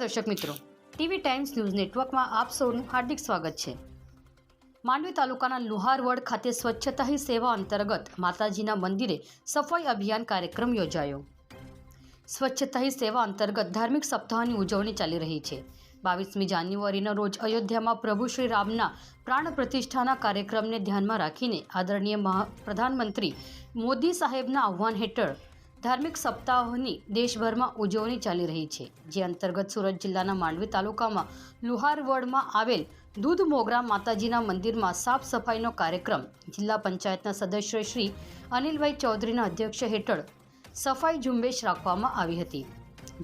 દર્શક મિત્રો. TV times news નેટવર્કમાં આપ સૌનું હાર્દિક સ્વાગત છે. માંડવી તાલુકાના લુહારવડ ખાતે સ્વચ્છતા હી સેવા અંતર્ગત માતાજીના મંદિરે સફાઈ અભિયાન કાર્યક્રમ યોજાયો. સ્વચ્છતા હી સેવા અંતર્ગત ધાર્મિક સપ્તાહની ઉજવણી ચાલી રહી છે. બાવીસમી જાન્યુઆરીના રોજ અયોધ્યામાં પ્રભુ શ્રી રામના પ્રાણ પ્રતિષ્ઠાના કાર્યક્રમને ધ્યાનમાં રાખીને આદરણીય પ્રધાનમંત્રી મોદી સાહેબના આહ્વાન હેઠળ ધાર્મિક સપ્તાહોની દેશભરમાં ઉજવણી ચાલી રહી છે, જે અંતર્ગત સુરત જિલ્લાના માંડવી તાલુકામાં લુહારવડમાં આવેલ દૂધ મોગરા માતાજીના મંદિરમાં સાફ સફાઈનો કાર્યક્રમ જિલ્લા પંચાયતના સદસ્ય શ્રી અનિલભાઈ ચૌધરીના અધ્યક્ષ હેઠળ સફાઈ ઝુંબેશ રાખવામાં આવી હતી,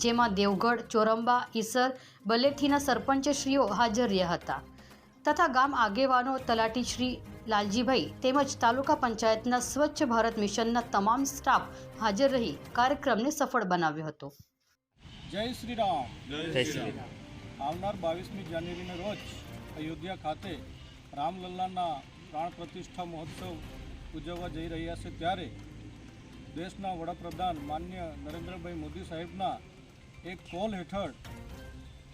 જેમાં દેવગઢ, ચોરંબા, ઈસર બલેઠીના સરપંચશ્રીઓ હાજર રહ્યા હતા. તથા ગામ આગેવાનો તલાટી શ્રી લાલજીભાઈ તેમજ તાલુકા પંચાયતના સ્વચ્છ ભારત મિશનના તમામ સ્ટાફ હાજર રહી કાર્યક્રમને સફળ બનાવ્યો હતો. જય શ્રી રામ. જય શ્રી રામ. આવનાર બાવીસમી જાન્યુઆરીના રોજ અયોધ્યા ખાતે રામલલ્લાના પ્રાણ પ્રતિષ્ઠા મહોત્સવ ઉજવવા જઈ રહ્યા છે. ત્યારે દેશના વડાપ્રધાન માન્ય નરેન્દ્રભાઈ મોદી સાહેબના એક કોલ હેઠળ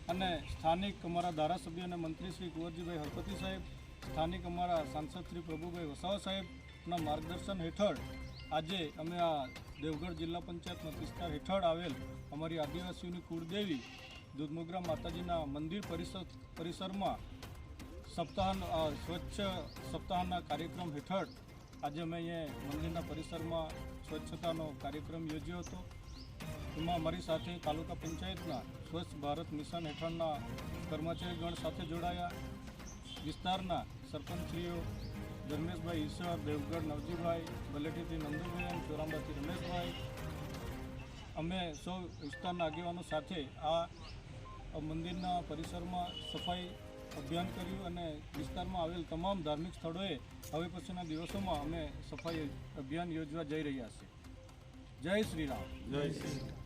અને સ્થાનિક અમારા ધારાસભ્ય અને મંત્રી શ્રી કુંવરજીભાઈ હરપતિ સાહેબ, સ્થાનિક અમારા સાંસદ શ્રી પ્રભુભાઈ વસાવા સાહેબના માર્ગદર્શન હેઠળ આજે અમે આ દેવગઢ જિલ્લા પંચાયત મત વિસ્તાર હેઠળ આવેલ અમારી આદિવાસીઓની કુળદેવી દૂધમુગ્રા માતાજીના મંદિર પરિસર પરિસરમાં સપ્તાહ સ્વચ્છ સપ્તાહના કાર્યક્રમ હેઠળ આજે અમે અહીંયા મંદિરના પરિસરમાં સ્વચ્છતાનો કાર્યક્રમ યોજ્યો હતો. એમાં અમારી સાથે તાલુકા પંચાયતના સ્વચ્છ ભારત મિશન હેઠળના કર્મચારીગણ સાથે જોડાયા. વિસ્તારના સરપંચશ્રીઓ ધર્મેશભાઈ ઈશ્વર દેવગઢ નવજીભાઈ, બલેટીથી નંદુબેન, ચોરાંબાથી રમેશભાઈ. અમે સૌ વિસ્તારના આગેવાનો સાથે આ મંદિરના પરિસરમાં સફાઈ અભિયાન કર્યું અને વિસ્તારમાં આવેલ તમામ ધાર્મિક સ્થળોએ હવે પછીના દિવસોમાં અમે સફાઈ અભિયાન યોજવા જઈ રહ્યા છીએ. જય શ્રી રામ. જય શ્રી રામ.